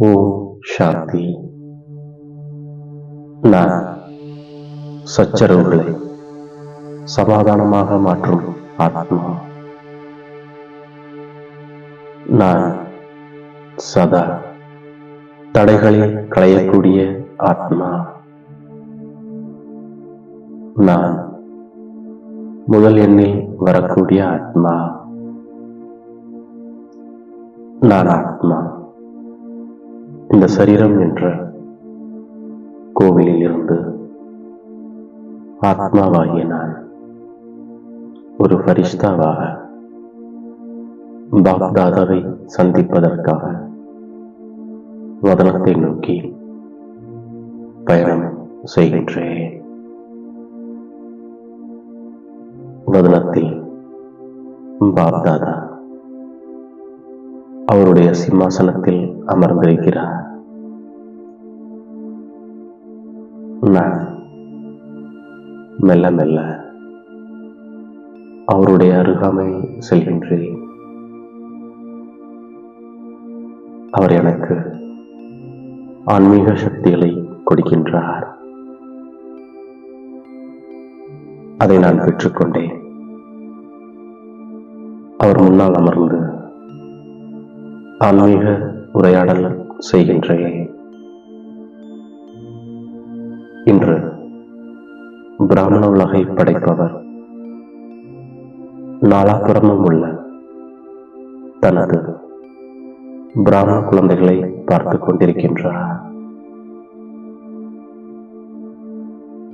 ஓம் சாந்தி. நான் சச்சரவுகளை சமாதானமாக மாற்றும் ஆத்மா. நான் சதா தடைகளை களையக்கூடிய ஆத்மா. நான் முதல் எண்ணில் வரக்கூடிய ஆத்மா. நான் ஆத்மா. இந்த சரீரம் என்ற கோவிலில் இருந்து ஆத்மாவாகிய நான் ஒரு பரிஷ்தாவாக பாப்தாதாவை சந்திப்பதற்காக வதனத்தை நோக்கி பயணம் செய்கின்றேன். வதனத்தில் பாப்தாதா அவருடைய சிம்மாசனத்தில் அமர்ந்திருக்கிறார். நான் மெல்ல மெல்ல அவருடைய அருகாமை செல்கின்றேன். அவர் எனக்கு ஆன்மீக சக்திகளை கொடுக்கின்றார். அதை நான் பெற்றுக்கொண்டேன். அவர் முன்னால் அமர்ந்து ஆன்மீக உரையாடல் செய்கின்றேன் இன்று பிராமண உலகை படைப்பவர் நாலாபுறமும் உள்ள தனது பிராமண குழந்தைகளை பார்த்துக் கொண்டிருக்கின்றார்.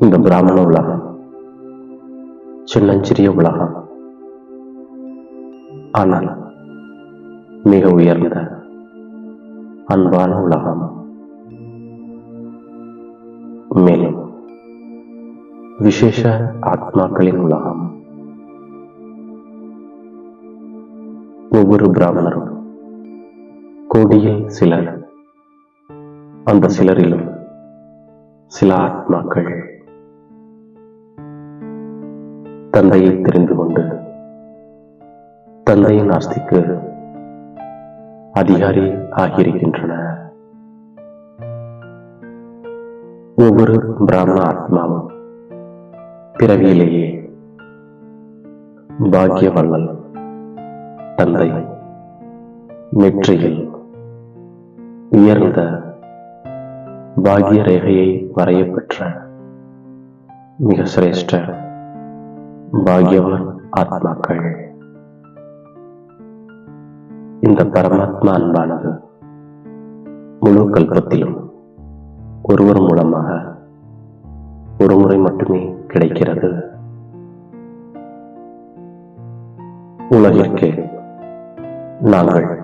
இந்த பிராமண உலகம் சின்னஞ்சிறிய உலகம். ஆனால் மிக உயர்ந்த அன்பான உலகம். மேலும் விசேஷ ஆத்மாக்களின் உலகம். ஒவ்வொரு பிராமணரும் கோடியில் சிலர் அந்த சிலரிலும் சில ஆத்மாக்கள். தந்தையை தெரிந்து கொண்டு தந்தையின் ஆஸ்திக்கு அதிகாரி ஆகியிருக்கின்றன. ஒவ்வொரு பிராமண ஆத்மாவும் பிறவியிலேயே பாக்கிய வள்ளல் தந்தை நெற்றியில் உயர்ந்த பாக்கிய ரேகையை வரைய பெற்ற மிக சிரேஷ்ட பாகியவான் ஆத்மாக்கள். இந்த பரமாத்மா அன்பானது முழு கல்பத்திலும் ஒருவர் மூலமாக ஒரு முறை மட்டுமே கிடைக்கிறது. உலகிற்கே நாங்கள்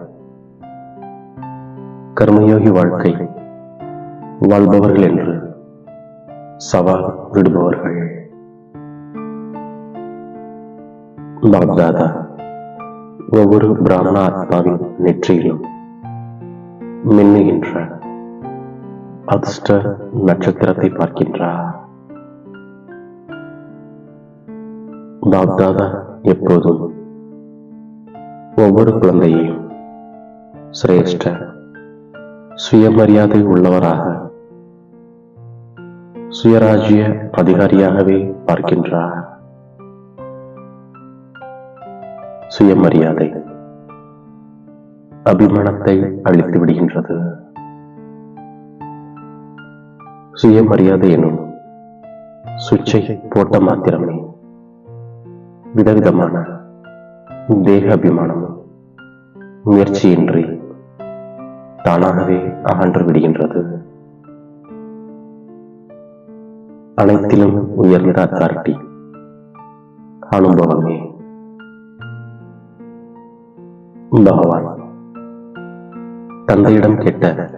கர்மயோகி வாழ்க்கை வாழ்பவர்கள் என்று சவால் விடுபவர்கள். பாப்தாதா ஒவ்வொரு பிராமண ஆத்மாவின் நெற்றியிலும் மின்னுகின்ற அதிர்ஷ்ட நட்சத்திரத்தை பார்க்கின்றார். பாப்தாதா எப்போதும் ஒவ்வொரு குழந்தையையும் சிரேஷ்ட சுயமரியாதை உள்ளவராக சுயராஜ்ய அதிகாரியாகவே பார்க்கின்றார். சுயமரியாதை அபிமானத்தை அழித்து விடுகின்றது. சுயமரியாதை எனும் சுவிட்சை போட்ட மாத்திரமே விதவிதமான தேக அபிமானமும் முயற்சியின்றி தானாகவே அகன்று விடுகின்றது. அனைத்திலும் உயர்ந்த அத்தாரிட்டி அனுபவமே பகவான் தந்தையிடம் கேட்ட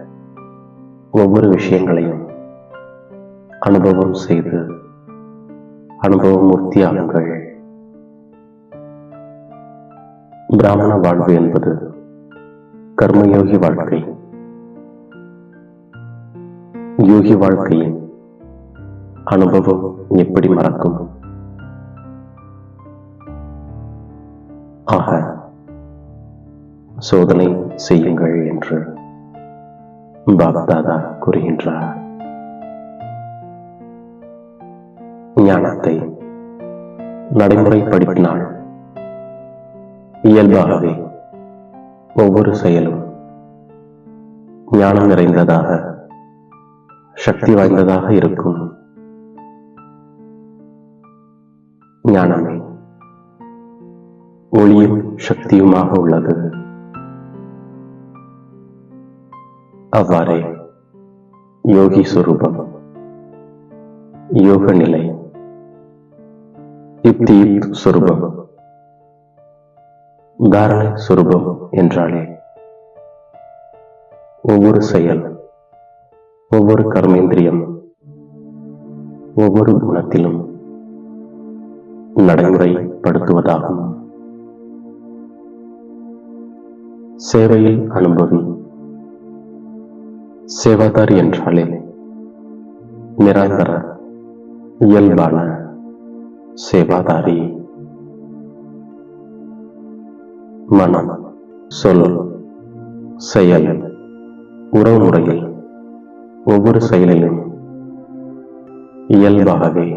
ஒவ்வொரு விஷயங்களையும் அனுபவம் செய்து அனுபவமூர்த்தி ஆளுங்கள் பிராமண வாழ்வு என்பது கர்மயோகி வாழ்க்கை. யோகி வாழ்க்கையின் அனுபவம் எப்படி மறக்கும்? ஆக சோதனை செய்யுங்கள் என்று பாப்தாதா கூறுகின்றார். ஞானத்தை நடைமுறைப்படுத்தினால் இயல்பாகவே ஒவ்வொரு செயலும் ஞானம் நிறைந்ததாக சக்தி வாய்ந்ததாக இருக்கும். ஞானமே ஒளியும் சக்தியுமாக உள்ளது. அவ்வாறே யோகி சுரூபம். யோக நிலை. யுக்தி சுரூபம். தாரணை சுரூபம் என்றாலே ஒவ்வொரு செயல் ஒவ்வொரு கர்மேந்திரியம் ஒவ்வொரு குணத்திலும் நடைமுறைப்படுத்துவதாகும். சேவையில் அனுபவி சேவாதார் என்றாலே நிரந்தர இயல்பான சேவாதாரி. மனம் சொல் செயல் உறவு முறையில் ஒவ்வொரு செயலிலும் இயல்பாகவே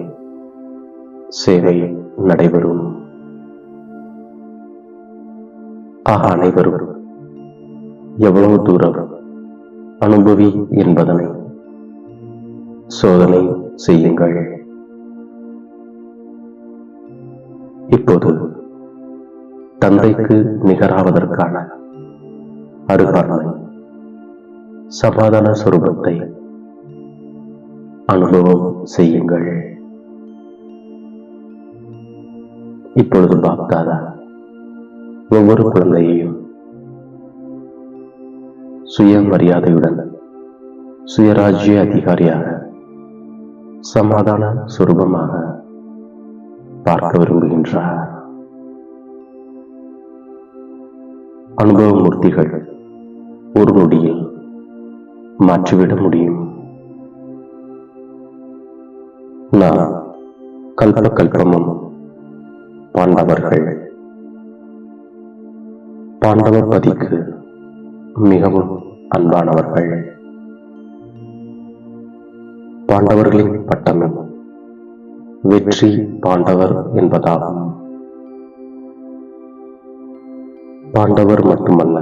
சேவை நடைபெறும். ஆக அனைவரும் எவ்வளவு தூரம் அனுபவி என்பதனை சோதனை செய்யுங்கள். இப்போது தந்தைக்கு நிகராவதற்கான அருகாரணை சமாதான சுரூபத்தை அனுபவம் செய்யுங்கள். இப்பொழுது பாப்தாதா ஒவ்வொரு குழந்தையையும் சுயமரியாதையுடன் சுயராஜ்ய அதிகாரியாக சமாதான சுரூபமாக பார்க்க விரும்புகின்றார். அனுபவ மூர்த்திகள் ஒரு நொடியில் மாற்றிவிட முடியும். நான் கல்ப கல்பமும் பாண்டவர்கள். பாண்டவர் பதிக்கு மிகவும் அன்பானவர்கள் பாண்டவர்களின் பட்டமும் வெற்றி பாண்டவர் என்பதாகும். பாண்டவர் மட்டுமல்ல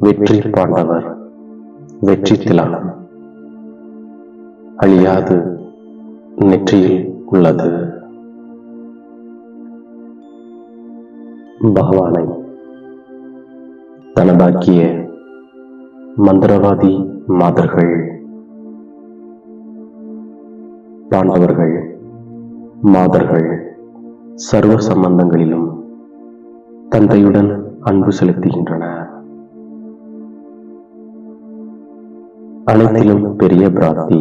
வெற்றி பாண்டவர் வெற்றி திலகம் அழியாது நெற்றியில் உள்ளது. பகவானை தனதாக்கிய மந்திரவாதி மாதர்கள் பாண்டவர்கள் மாதர்கள் சர்வ சம்பந்தங்களிலும் தந்தையுடன் அன்பு செலுத்துகின்றனர் அனைத்திலும் பெரிய பிராப்தி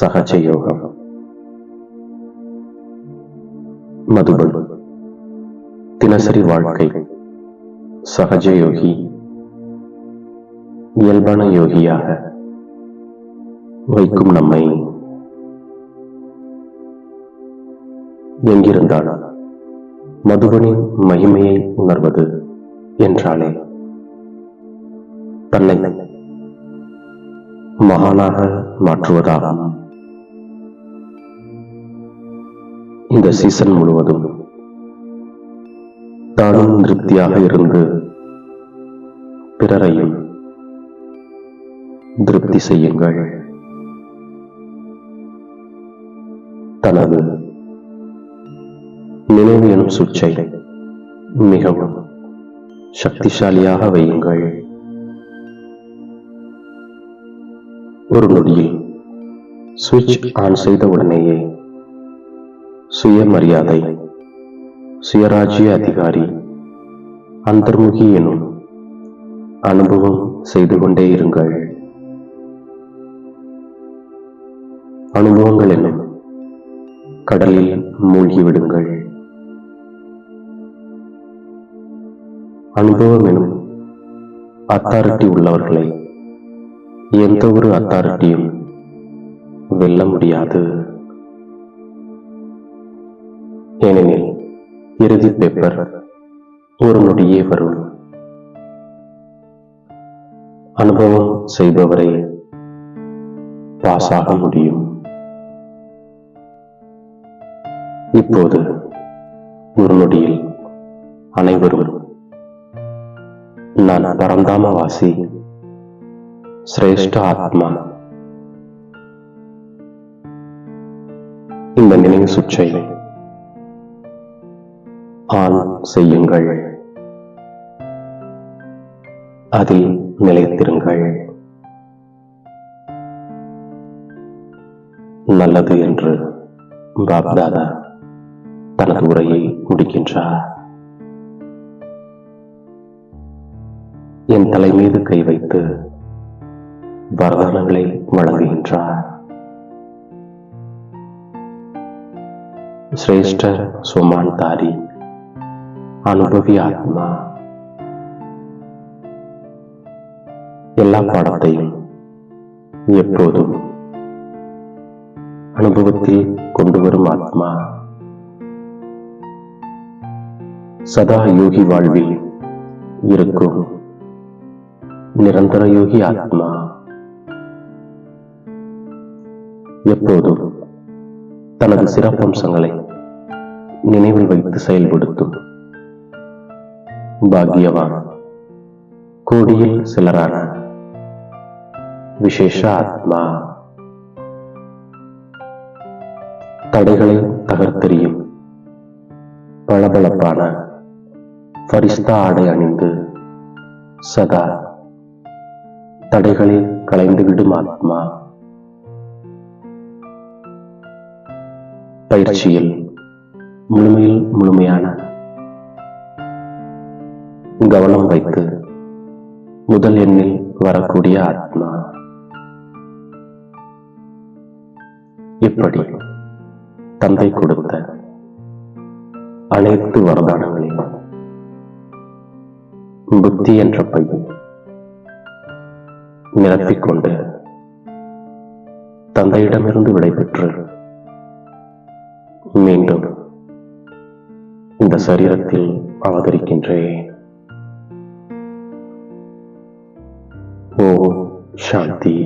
சகஜ யோகம். மதுபன் தினசரி வாழ்க்கை. சகஜ யோகி இயல்பான யோகியாக வைக்கும் நம்மை எங்கிருந்தால் மதுவனின் மகிமையை உணர்வது என்றாலே தன்னை மகானாக மாற்றுவதாகும். இந்த சீசன் முழுவதும் தானும் திருப்தியாக இருந்து பிறரையும் திருப்தி செய்யுங்கள். தனது நினைவு எனும் சுவிட்சை மிகவும் சக்திசாலியாக வையுங்கள். ஒரு நொடியில் சுவிட்ச் ஆன் செய்த உடனேயே சுயமரியாதை சுயராஜ்ய அதிகாரி அந்தர்முகி எனும் அனுபவம் செய்து கொண்டே இருங்கள். அனுபவங்கள் எனும் கடலில் மூழ்கிவிடுங்கள் அனுபவம் எனும் அத்தாரிட்டி உள்ளவர்களை எந்த ஒரு அத்தாரிட்டியும் வெல்ல முடியாது. ஏனெனில் இறுதி பேப்பர் ஒரு நொடியே வரும். அனுபவம் செய்பவரை பாசாக முடியும். இப்போது ஒரு நொடியில் அனைவரும் நான் பரந்தாமவாசி சிரேஷ்ட ஆத்மா. இந்த நினைவு சுற்றை ஆன் செய்யுங்கள். அதில் நிலைத்திருங்கள். நல்லது என்று பாப்தாதா தனது உரையை முடிக்கின்றார். என் தலை மீது கை வைத்து வரதானங்களை வழங்குகின்றார். சிரேஷ்ட சுமான் தாரி அனுபவி ஆத்மா எல்லா பாடத்தையும் எப்போதும் அனுபவத்தில் கொண்டு வரும் ஆத்மா. சதா யோகி வாழ்வில் இருக்கும் நிரந்தர யோகி ஆத்மா எப்போதும் தனது சிறப்பம்சங்களை நினைவில் வைத்து செயல்படுத்தும். பாக்கியவான் கோடியில் சிலரான விசேஷ ஆத்மா தடைகளை தகர்த்தெறியும் பளபளப்பான பரிஸ்தா ஆடை அணிந்து சதா தடைகளை களைந்துவிடும் ஆத்மா. பயிற்சியில் முழுமையில் முழுமையான கவனம் வைத்து முதல் எண்ணில் வரக்கூடிய ஆத்மா. இப்படி தந்தை கொடுத்த அனைத்து வரதானங்களையும் புத்தி என்ற பையன் நிரப்பிக்கொண்டு தந்தையிடமிருந்து விடைபெற்று மீண்டும் இந்த சரீரத்தில் அவதரிக்கின்றேன். ஓ சாந்தி